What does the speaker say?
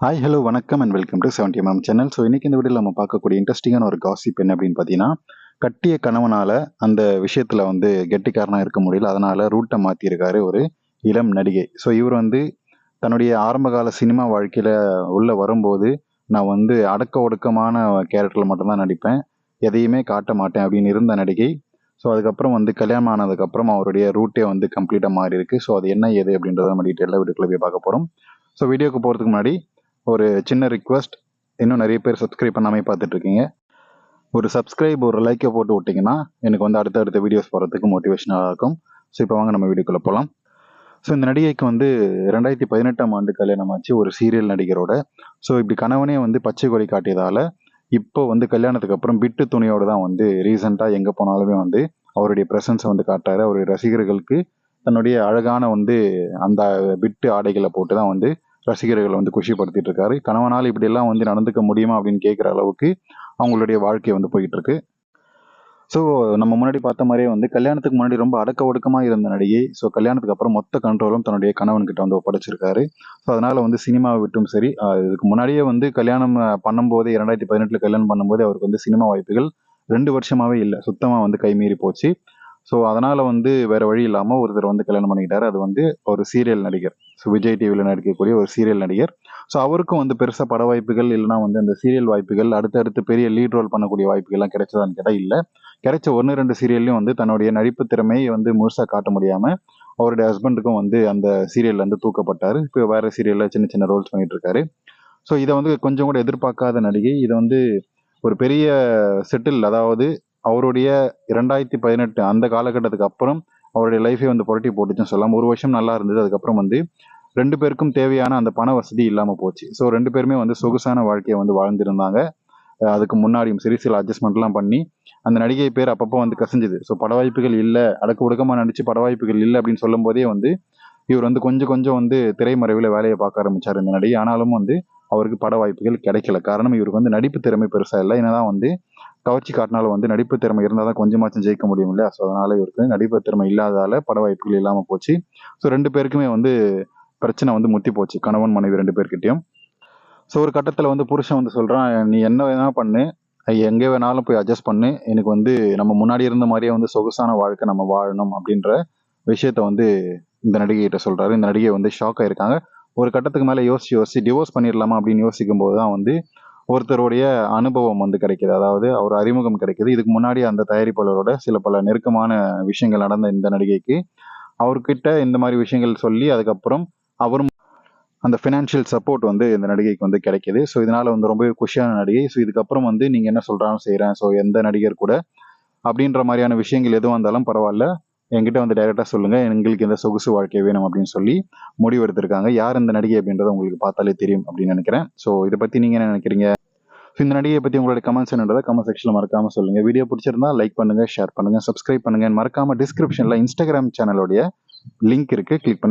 Hi hello வணக்கம் and welcome to seventy MM channel so இன்றைக்கி இந்த வீடியோவில் நம்ம பார்க்கக்கூடிய இன்ட்ரெஸ்டிங்கான ஒரு காசிப் என்ன அப்படின்னு பார்த்தீங்கன்னா கட்டிய கணவனால் அந்த விஷயத்தில் வந்து கெட்டிக்காரனாக இருக்க முடியல. அதனால் ரூட்டை மாற்றியிருக்காரு ஒரு இளம் நடிகை. ஸோ இவர் வந்து தன்னுடைய ஆரம்பகால சினிமா வாழ்க்கையில் உள்ளே வரும்போது நான் வந்து அடக்க ஒடுக்கமான கேரக்டரில் மட்டும்தான் நடிப்பேன். எதையுமே காட்ட மாட்டேன் அப்படின்னு இருந்த நடிகை. ஸோ அதுக்கப்புறம் வந்து கல்யாணம் ஆனதுக்கப்புறம் அவருடைய ரூட்டே வந்து கம்ப்ளீட்டாக மாறி இருக்குது ஸோ அது என்ன ஏது அப்படின்றத நம்ம டீட்டெயிலாக வீட்டுக்குள்ளே போய் பார்க்க போகிறோம் ஸோ வீடியோக்கு போகிறதுக்கு முன்னாடி ஒரு சின்ன ரிக்வெஸ்ட் இன்னும் நிறைய பேர் சப்ஸ்கிரைப் பண்ணாமல் பார்த்துட்டு இருக்கீங்க ஒரு சப்ஸ்கிரைப் ஒரு லைக்கை போட்டு விட்டிங்கன்னா எனக்கு வந்து அடுத்த அடுத்த வீடியோஸ் போகிறதுக்கு மோட்டிவேஷனாக இருக்கும். ஸோ இப்போ வாங்க நம்ம வீடியோக்குள்ளே போகலாம் ஸோ இந்த நடிகைக்கு வந்து ரெண்டாயிரத்தி பதினெட்டாம் ஆண்டு கல்யாணம் ஆச்சு. ஒரு சீரியல் நடிகரோட. ஸோ இப்படி கணவனே வந்து பச்சை கொடி காட்டியதால் இப்போ வந்து கல்யாணத்துக்கு அப்புறம் பிட்டு துணியோடு தான் வந்து ரீசெண்டாக எங்கே போனாலுமே வந்து அவருடைய ப்ரெசன்ஸை வந்து காட்டாரு அவருடைய ரசிகர்களுக்கு தன்னுடைய அழகான வந்து அந்த பிட்டு ஆடைகளை போட்டு தான் வந்து ரசிகர்களை வந்து குஷிப்படுத்திட்டு இருக்காரு கணவனால் இப்படியெல்லாம் வந்து நடந்துக்க முடியுமா அப்படின்னு கேட்குற அளவுக்கு அவங்களுடைய வாழ்க்கை வந்து போயிட்டு இருக்கு ஸோ நம்ம முன்னாடி பார்த்த மாதிரியே வந்து கல்யாணத்துக்கு முன்னாடி ரொம்ப அடக்க ஒடுக்கமாக இருந்த நடிகை. ஸோ கல்யாணத்துக்கு அப்புறம் மொத்த கண்ட்ரோலும் தன்னுடைய கணவன்கிட்ட வந்து ஒப்படைச்சிருக்காரு. ஸோ அதனால வந்து சினிமாவை விட்டும் சரி இதுக்கு முன்னாடியே வந்து கல்யாணம் பண்ணும்போதே பண்ணும்போது இரண்டாயிரத்தி பதினெட்டில் கல்யாணம் பண்ணும்போது அவருக்கு வந்து சினிமா வாய்ப்புகள் ரெண்டு வருஷமாவே இல்லை. சுத்தமாக வந்து கைமீறி போச்சு. ஸோ அதனால வந்து வேற வழி இல்லாமல் ஒருத்தர் வந்து கல்யாணம் பண்ணிக்கிட்டாரு. அது வந்து ஒரு சீரியல் நடிகர். ஸோ விஜய் டிவியில் நடிக்கக்கூடிய ஒரு சீரியல் நடிகர். ஸோ அவருக்கும் வந்து பெருசாக பட வாய்ப்புகள் இல்லைனா வந்து அந்த சீரியல் வாய்ப்புகள் அடுத்தடுத்து பெரிய லீட் ரோல் பண்ணக்கூடிய வாய்ப்புகள்லாம் கிடைச்சதான்னு கேட்டால் இல்லை. கிடைச்ச ஒன்று ரெண்டு சீரியல்லையும் வந்து தன்னுடைய நடிப்பு திறமையை வந்து முழுசாக காட்ட முடியாமல் அவருடைய ஹஸ்பண்டுக்கும் வந்து அந்த சீரியலில் வந்து தூக்கப்பட்டார். இப்போ வேறு சீரியலில் சின்ன சின்ன ரோல்ஸ் பண்ணிகிட்டு இருக்காரு ஸோ இதை வந்து கொஞ்சம் கூட எதிர்பார்க்காத நடிகை இதை வந்து ஒரு பெரிய செட்டில் அதாவது அவருடைய இரண்டாயிரத்தி பதினெட்டு அந்த காலகட்டத்துக்கு அப்புறம் அவருடைய லைஃபை வந்து புரட்டி போட்டுச்சுன்னு சொல்லலாம். ஒரு வருஷம் நல்லா இருந்தது. அதுக்கப்புறம் வந்து ரெண்டு பேருக்கும் தேவையான அந்த பண வசதி இல்லாமல் போச்சு. ஸோ ரெண்டு பேருமே வந்து சொகுசான வாழ்க்கையை வந்து வாழ்ந்திருந்தாங்க. அதுக்கு முன்னாடியும் சரி சில அட்ஜஸ்ட்மெண்ட்லாம் பண்ணி அந்த நடிகை பேர் அப்பப்போ வந்து கசிஞ்சுது. ஸோ பட வாய்ப்புகள் இல்லை அடக்கு ஒடுக்கமாக நடிச்சு பட வாய்ப்புகள் இல்லை அப்படின்னு சொல்லும் போதே வந்து இவர் வந்து கொஞ்சம் கொஞ்சம் வந்து திரைமறைவில் வேலையை பார்க்க ஆரம்பிச்சார் இந்த நடிகை. ஆனாலும் வந்து அவருக்கு பட வாய்ப்புகள் கிடைக்கல. காரணம் இவருக்கு வந்து நடிப்பு திறமை பெருசாக இல்லை. ஏன்னா வந்து கவர்ச்சி காட்டினாலும் வந்து நடிப்பு திறமை இருந்தால் தான் கொஞ்சமாச்சும் ஜெயிக்க முடியும் இல்லையா ஸோ அதனால இவருக்கு நடிப்பு திறமை இல்லாதால பட வாய்ப்புகள் இல்லாமல் போச்சு. ஸோ ரெண்டு பேருக்குமே வந்து பிரச்சனை வந்து முத்தி போச்சு. கணவன் மனைவி ரெண்டு பேர்கிட்டையும். ஸோ ஒரு கட்டத்தில் வந்து புருஷன் வந்து சொல்கிறான் நீ என்ன வேணா பண்ணு. எங்கே வேணாலும் போய் அட்ஜஸ்ட் பண்ணு. எனக்கு வந்து நம்ம முன்னாடி இருந்த மாதிரியே வந்து சொகுசான வாழ்க்கை நம்ம வாழணும் அப்படின்ற விஷயத்த வந்து இந்த நடிகைகிட்ட சொல்கிறாரு இந்த நடிகை வந்து ஷாக் ஆகிருக்காங்க ஒரு கட்டத்துக்கு மேலே யோசிச்சு யோசிச்சு டிவோர்ஸ் பண்ணிடலாமா? அப்படின்னு யோசிக்கும் போது தான் வந்து ஒருத்தருடைய அனுபவம் வந்து கிடைக்கிது. அதாவது அவர் அறிமுகம் கிடைக்குது. இதுக்கு முன்னாடி அந்த தயாரிப்பாளரோட சில பல நெருக்கமான விஷயங்கள் நடந்த இந்த நடிகைக்கு அவர்கிட்ட இந்த மாதிரி விஷயங்கள் சொல்லி அதுக்கப்புறம் அவரும் அந்த ஃபினான்ஷியல் சப்போர்ட் வந்து இந்த நடிகைக்கு வந்து கிடைக்கிது. ஸோ இதனால் வந்து ரொம்பவே குஷியான நடிகை. ஸோ இதுக்கப்புறம் வந்து நீங்கள் என்ன சொல்கிறாலும் செய்கிறேன் ஸோ எந்த நடிகர் கூட அப்படின்ற மாதிரியான விஷயங்கள் எதுவும் வந்தாலும் பரவாயில்ல. என்கிட்ட வந்து டைரெக்டாக சொல்லுங்கள் எங்களுக்கு இந்த சொகுசு வாழ்க்கை வேணும் அப்படின்னு சொல்லி முடிவு எடுத்திருக்காங்க யார் இந்த நடிகை அப்படின்றத உங்களுக்கு பார்த்தாலே தெரியும் அப்படின்னு நினைக்கிறேன். ஸோ இதை பற்றி நீங்கள் என்ன நினைக்கிறீங்க? ஸோ இந்த நடிகையை பற்றி உங்களுடைய கமெண்ட்ஸ் என்னன்றதை கமெண்ட் செக்ஷனில் மறக்காமல் சொல்லுங்கள் வீடியோ பிடிச்சிருந்தா லைக் பண்ணுங்கள் ஷேர் பண்ணுங்கள் சப்ஸ்கிரைப் பண்ணுங்கள் மறக்காமல் டிஸ்கிரிப்ஷனில் இன்ஸ்டாகிராம் சேனலுடைய லிங்க் இருக்குது கிளிக் பண்ணி